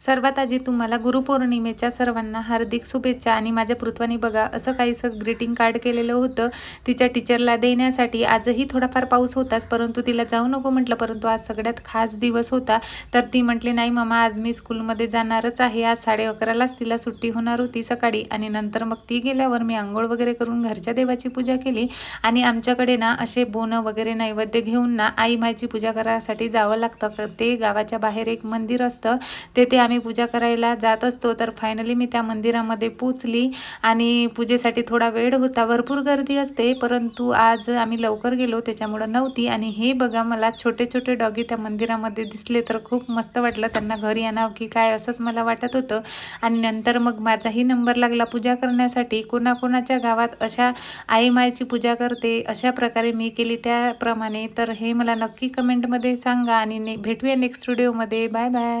सर्वात आधी तुम्हाला गुरुपौर्णिमेच्या सर्वांना हार्दिक शुभेच्छा आणि माझ्या पृथ्वानी बघा असं काहीसं ग्रीटिंग कार्ड केलेलं होतं तिच्या टीचरला देण्यासाठी. आजही थोडाफार पाऊस होताच परंतु तिला जाऊ नको म्हटलं परंतु आज सगळ्यात खास दिवस होता. तर ती म्हटली नाही मामा आज मी स्कूलमध्ये जाणारच आहे. आज साडे अकरालाच तिला सुट्टी होणार होती सकाळी. आणि नंतर मग ती गेल्यावर मी आंघोळ वगैरे करून घरच्या देवाची पूजा केली. आणि आमच्याकडे ना असे बोनं वगैरे नैवेद्य घेऊन ना आई मायची पूजा करायसाठी जावं लागतं. ते गावाच्या बाहेर एक मंदिर असतं. तेथे आम्ही पूजा करायला जात असतो तर फायनली मी त्या मंदिरामध्ये पोचली आणि पूजेसाठी थोडा वेळ होता. भरपूर गर्दी असते परंतु आज आम्ही लवकर गेलो त्याच्यामुळं नव्हती. आणि हे बघा मला छोटे छोटे डॉगी त्या मंदिरामध्ये दिसले तर खूप मस्त वाटलं त्यांना घरी आणावं की काय असंच मला वाटत होतं. आणि नंतर मग माझाही नंबर लागला पूजा करण्यासाठी. कोणाकोणाच्या गावात अशा आई मायची पूजा करते अशा प्रकारे मी केली त्याप्रमाणे. तर हे मला नक्की कमेंटमध्ये सांगा आणि ने भेटूया नेक्स्ट व्हिडिओमध्ये बाय बाय